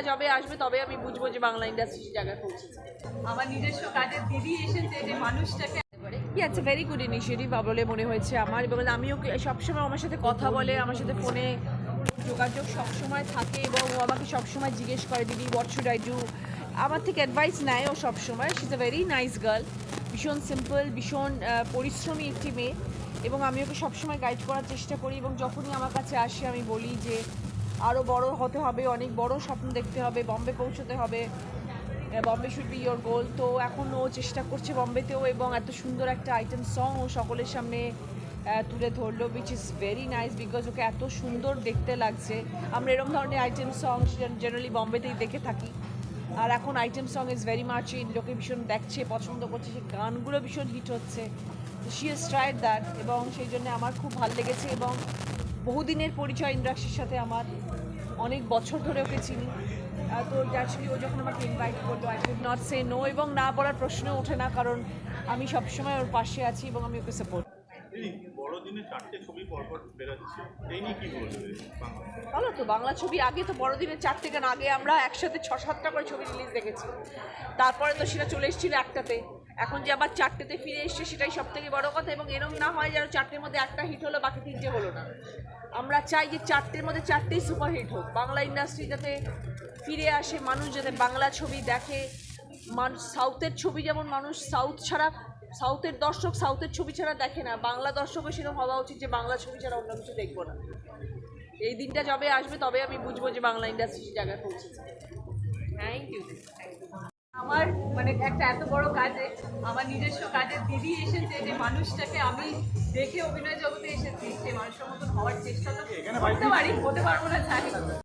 দিনটা যবে আসবে তবে আমি বুঝব যে বাংলা ইন্ডাস্ট্রি জায়গায় পৌঁছেছে আমার নিজস্ব কাজের দিদি এসেছে যে মানুষটাকে it's a very good initiative বলে মনে হয়েছে আমার এবং আমিও সবসময় আমার সাথে কথা বলে আমার সাথে ফোনে যোগাযোগ সবসময় থাকে এবং ও আমাকে সবসময় জিজ্ঞেস করে দিদি হোয়াট শুড আই ডু আমার থেকে অ্যাডভাইস নেয় ও সবসময়। She is a very nice girl ভীষণ সিম্পল ভীষণ পরিশ্রমী একটি মেয়ে এবং আমি ওকে সবসময় গাইড করার চেষ্টা করি এবং যখনই আমার কাছে আসে আমি বলি যে আরও বড় হতে হবে, অনেক বড় স্বপ্ন দেখতে হবে, বম্বে পৌঁছতে হবে। Bombay should be your goal তো এখন ও চেষ্টা করছে বম্বেতেও এবং এত সুন্দর একটা আইটেম সং ও সকলের সামনে তুলে ধরলো which is very nice because okay এত সুন্দর দেখতে লাগছে। আমরা এরকম ধরনের আইটেম সং জেনারেলি বম্বেতেই দেখে থাকি। আর এখন item song is very much in লোকে ভীষণ দেখছে, পছন্দ করছে, সেই গানগুলো ভীষণ হিট হচ্ছে। শি ইজ ট্রাইড দ্যাট এবং সেই জন্য আমার খুব ভালো লেগেছে এবং বহুদিনের পরিচয় ইন্দ্রাক্ষীর সাথে আমার। অনেক বছর ধরে ওকে চিনি। তো অ্যাকচুয়ালি ও যখন আমাকে ইনভাইট করল I could not say no এবং না বলার প্রশ্ন ওঠে না কারণ আমি সবসময় ওর পাশে আছি এবং আমি ওকে সাপোর্ট ভালো তো বাংলা ছবি আগে তো বড়দিনের চারটে গান আগে আমরা একসাথে ছ সাতটা করে ছবি রিলিজ দেখেছি। তারপরে তো সেটা চলে এসেছিল একটাতে। এখন যে আবার চারটেতে ফিরে এসছে সেটাই সব থেকে বড় কথা এবং এরকম না হয় যেন চারটের মধ্যে একটা হিট হলো, বাকি তিনটে হলো না। আমরা চাই যে চারটের মধ্যে চারটেই সুপার হিট হোক। বাংলা ইন্ডাস্ট্রি যাতে ফিরে আসে, মানুষ যাতে বাংলা ছবি দেখে। মানুষ সাউথের ছবি যেমন মানুষ সাউথ ছাড়া সাউথের দর্শক সাউথের ছবি ছাড়া দেখে না। বাংলা দর্শকও সেরকম হওয়া উচিত যে বাংলা ছবি ছাড়া অন্য কিছু দেখব না। এই দিনটা যবে আসবে তবে আমি বুঝব যে বাংলা ইন্ডাস্ট্রি জায়গায় পৌঁছেছে। থ্যাংক ইউ আমার মানে একটা এত বড় কাজে আমার নিজস্ব কাজের দিদি এসেছে যে মানুষটাকে আমি দেখে অভিনয় জগতে এসেছি সে মানুষের মতন হওয়ার চেষ্টা তো করতে পারি হতে পারব না জানি